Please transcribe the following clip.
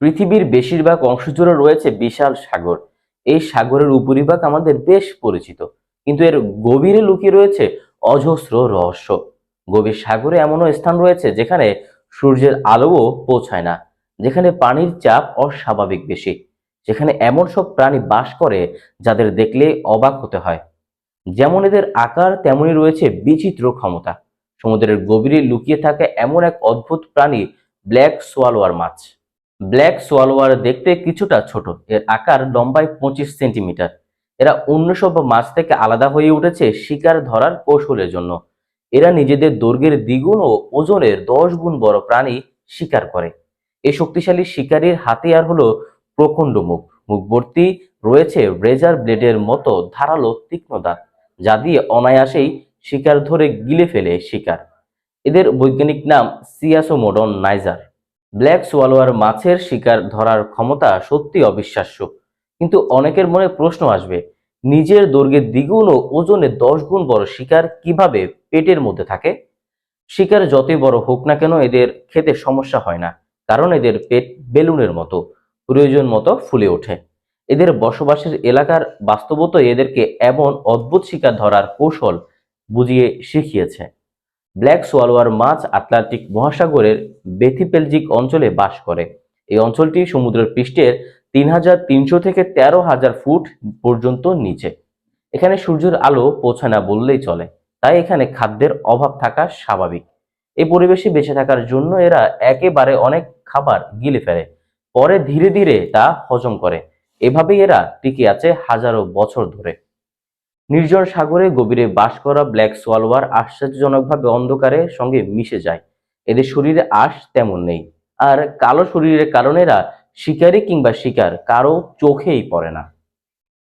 পৃথিবীর বেশিরভাগ অংশ জুড়ে রয়েছে বিশাল সাগর। এই সাগরের উপরিভাগ আমাদের বেশ পরিচিত, কিন্তু এর গভীরে লুকিয়ে রয়েছে অজস্র রহস্য। গভীর সাগরে এমনও স্থান রয়েছে যেখানে সূর্যের আলোও পৌঁছায় না, যেখানে পানির চাপ অস্বাভাবিক বেশি, যেখানে এমন সব প্রাণী বাস করে যাদের দেখলে অবাক হতে হয়। যেমন এদের আকার, তেমনই রয়েছে বিচিত্র ক্ষমতা। সমুদ্রের গভীরে লুকিয়ে থাকে এমন এক অদ্ভুত প্রাণী, ব্ল্যাক সোয়ালোয়ার মাছ। ব্ল্যাক সোয়ালোয়ার দেখতে কিছুটা ছোট। এর আকার লম্বায় পঁচিশ সেন্টিমিটার। এরা অন্য সব মাছ থেকে আলাদা হয়ে উঠেছে শিকার ধরার কৌশলের জন্য। এরা নিজেদের দৈর্ঘ্যের দ্বিগুণ ও ওজনের দশ গুণ বড় প্রাণী শিকার করে। এই শক্তিশালী শিকারীর হাতিয়ার হলো প্রখণ্ড মুখ। মুখবর্তী রয়েছে রেজার ব্লেডের মতো ধারালো তীক্ষ্ণ দাঁত যা দিয়ে অনায়াসেই শিকার ধরে গিলে ফেলে শিকার। এদের বৈজ্ঞানিক নাম সিয়াসোমোডন নাইজার। ব্ল্যাক সোয়ালোয়ার মাছের শিকার ধরার ক্ষমতা সত্যি অবিশ্বাস্য। কিন্তু অনেকের মনে প্রশ্ন আসবে, নিজের দৈর্ঘ্যের দ্বিগুণ ও ওজনে দশ গুণ বড় শিকার কীভাবে পেটের মধ্যে থাকে? শিকার যতই বড় হোক না কেন এদের খেতে সমস্যা হয় না, কারণ এদের পেট বেলুনের মতো, প্রয়োজন মতো ফুলে ওঠে। এদের বসবাসের এলাকার বাস্তবতই এদেরকে এমন অদ্ভুত শিকার ধরার কৌশল বুঝিয়ে শিখিয়েছে। ব্ল্যাক সোয়ালোয়ার মাছ আটলান্টিক মহাসাগরের বেথিপেলজিক অঞ্চলে বাস করে। এই অঞ্চলটি সমুদ্রের পৃষ্ঠের তিন হাজার তিনশো থেকে তেরো হাজার ফুট পর্যন্ত নিচে। এখানে সূর্যের আলো পৌঁছায় না বললেই চলে। তাই এখানে খাদ্যের অভাব থাকা স্বাভাবিক। এই পরিবেশে বেঁচে থাকার জন্য এরা একেবারে অনেক খাবার গিলে ফেলে। পরে ধীরে ধীরে তা হজম করে। এভাবেই এরা টিকে আছে হাজারো বছর ধরে। নির্জন সাগরে গভীরে বাস করা ব্ল্যাক সোয়ালওয়ার আশ্চর্যজনকভাবে অন্ধকারের সঙ্গে মিশে যায়। এদের শরীরে আশ তেমন নেই। আর কালো শরীরের কারণেরা শিকারী কিংবা শিকার, কারও চোখেই পড়ে না।